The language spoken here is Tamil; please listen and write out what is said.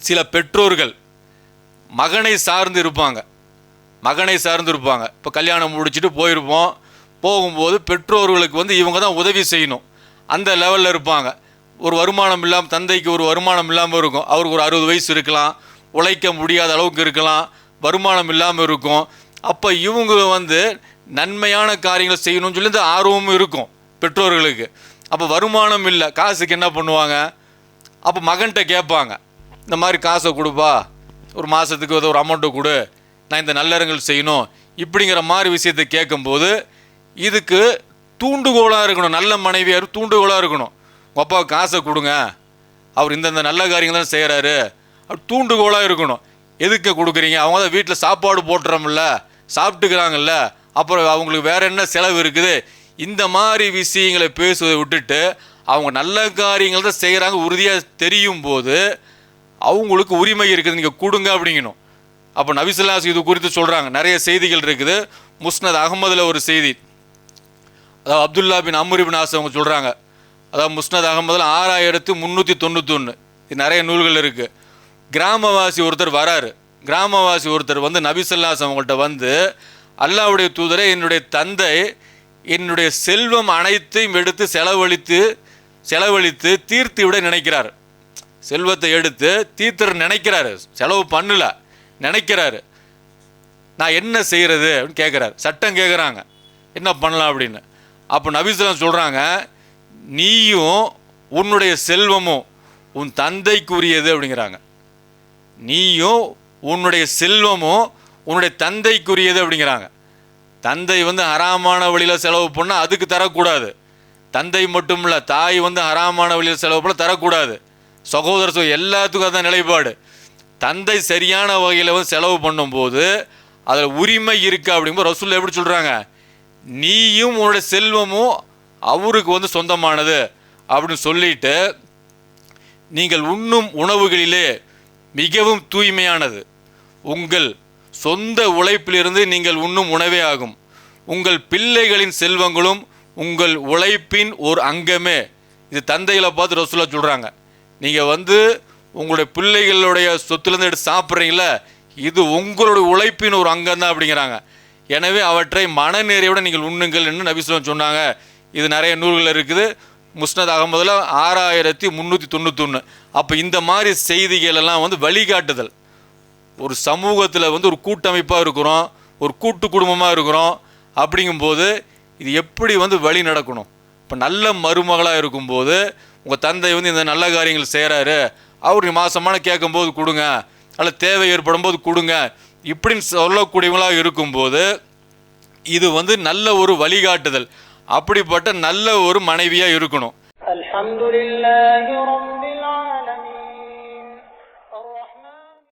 சில பெற்றோர்கள் மகனை சார்ந்து இருப்பாங்க மகனை சார்ந்து இருப்பாங்க இப்போ கல்யாணம் முடிச்சுட்டு போயிருப்போம். போகும்போது பெற்றோர்களுக்கு வந்து இவங்க தான் உதவி செய்யணும். அந்த லெவலில் இருப்பாங்க. ஒரு வருமானம் இல்லாமல் தந்தைக்கு ஒரு வருமானம் இல்லாமல் இருக்கும். அவருக்கு ஒரு அறுபது வயசு இருக்கலாம். உழைக்க முடியாத அளவுக்கு இருக்கலாம். வருமானம் இல்லாமல் இருக்கும். அப்போ இவங்க வந்து நன்மையான காரியங்களை செய்யணும்னு சொல்லி இந்த ஆர்வமும் இருக்கும் பெற்றோர்களுக்கு. அப்போ வருமானம் இல்லை. காசுக்கு என்ன பண்ணுவாங்க? அப்போ மகன்கிட்ட கேட்பாங்க. இந்த மாதிரி காசை கொடுப்பா. ஒரு மாதத்துக்கு ஏதோ ஒரு அமௌண்ட்டை கொடு. நான் இந்த நல்லறங்கள் செய்யணும். இப்படிங்கிற மாதிரி விஷயத்தை கேட்கும்போது இதுக்கு தூண்டுகோலாக இருக்கணும். நல்ல மனைவியார் தூண்டுகோலாக இருக்கணும். உங்கள் அப்பாவுக்கு காசை கொடுங்க. அவர் இந்தந்த நல்ல காரியங்கள் தான் செய்கிறாரு அப்படி தூண்டுகோலாக இருக்கணும். எதுக்கு கொடுக்குறீங்க? அவங்க தான் வீட்டில் சாப்பாடு போட்டுறோம்ல. சாப்பிட்டுக்கிறாங்கல்ல. அப்புறம் அவங்களுக்கு வேற என்ன செலவு இருக்குது? இந்த மாதிரி விஷயங்களை பேசுவதை விட்டுட்டு அவங்க நல்ல காரியங்கள் தான் செய்கிறாங்க உறுதியாக தெரியும் போது அவங்களுக்கு உரிமை இருக்குது நீங்கள் கொடுங்க அப்படிங்கணும். அப்போ நபிசுல்லாஸ் இது குறித்து சொல்கிறாங்க நிறைய செய்திகள் இருக்குது. முஸ்னத் அகமதில் ஒரு செய்தி. அதாவது அப்துல்லா பின் அம்ரு ஆஸ் அவங்க சொல்கிறாங்க அதாவது முஸ்னத் அகமதில் ஆறாயிரத்து முந்நூற்றி தொண்ணூத்தொன்று இது நிறைய நூல்கள் இருக்குது கிராமவாசி ஒருத்தர் வராரு. கிராமவாசி ஒருத்தர் வந்து நபிசல்லாஸ் அவங்கள்ட்ட வந்து அல்லாவுடைய தூதரை என்னுடைய தந்தை என்னுடைய செல்வம் அனைத்தையும் எடுத்து செலவழித்து செலவழித்து தீர்த்து விட நினைக்கிறார். செல்வத்தை எடுத்து தீர்த்தர் நினைக்கிறாரு. செலவு பண்ணல. நினைக்கிறாரு. நான் என்ன செய்கிறது அப்படின்னு கேட்குறாரு சட்டம் கேட்குறாங்க என்ன பண்ணலாம் அப்படின்னு. அப்போ நபிஸ்லாம் சொல்கிறாங்க நீயும் உன்னுடைய செல்வமும் உன் தந்தைக்குரியது அப்படிங்கிறாங்க. நீயும் உன்னுடைய செல்வமும் உன்னுடைய தந்தைக்குரியது அப்படிங்கிறாங்க. தந்தை வந்து ஹராமான வழியில் செலவு பண்ணால் அதுக்கு தரக்கூடாது. தந்தை மட்டும் இல்லை தாய் வந்து ஹராமான வழியில் செலவு பண்ண தரக்கூடாது. சகோதர சகோ எல்லாத்துக்கும் அதான் நிலைப்பாடு. தந்தை சரியான வகையில் வந்து செலவு பண்ணும்போது அதில் உரிமை இருக்குது அப்படிங்கும்போது ரசூல் எப்படி சொல்கிறாங்க நீயும் உன்னுடைய செல்வமும் அவருக்கு வந்து சொந்தமானது அப்படின்னு சொல்லிட்டு நீங்கள் உண்ணும் உணவுகளிலே மிகவும் தூய்மையானது. உங்கள் சொந்த உழைப்பிலிருந்து நீங்கள் உண்ணும் உணவே ஆகும். உங்கள் பிள்ளைகளின் செல்வங்களும் உங்கள் உழைப்பின் ஒரு அங்கமே. இது தந்தைகளை பார்த்து ரசூலா சொல்கிறாங்க நீங்கள் வந்து உங்களுடைய பிள்ளைகளுடைய சொத்துலேருந்து எடுத்து சாப்பிட்றீங்கள இது உங்களுடைய உழைப்பின் ஒரு அங்கம் தான் அப்படிங்கிறாங்க. எனவே அவற்றை மனநேரையோட நீங்கள் உண்ணுங்கள் என்று நபிசுலம் சொன்னாங்க. இது நிறைய நூல்கள் இருக்குது. முஸ்னத் அகமதுல ஆறாயிரத்தி முந்நூற்றி தொண்ணூற்றி ஒன்று அப்போ இந்த மாதிரி செய்திகள் எல்லாம் வந்து வழிகாட்டுதல். ஒரு சமூகத்தில் வந்து ஒரு கூட்டமைப்பாக இருக்கிறோம் ஒரு கூட்டு குடும்பமாக இருக்கிறோம் அப்படிங்கும்போது இது எப்படி வந்து வழி நடக்கணும்? இப்போ நல்ல மருமகளாக இருக்கும்போது உங்கள் தந்தை வந்து இந்த நல்ல காரியங்கள் செய்கிறாரு அவர் மாதமான கேட்கும்போது கொடுங்க நல்ல தேவை ஏற்படும் போது கொடுங்க இப்படின்னு சொல்லக்கூடியவங்களாக இருக்கும்போது இது வந்து நல்ல ஒரு வழிகாட்டுதல் அப்படிப்பட்ட நல்ல ஒரு மனைவியாக இருக்கணும். அல்ஹம்துலில்லாஹி ரப்பி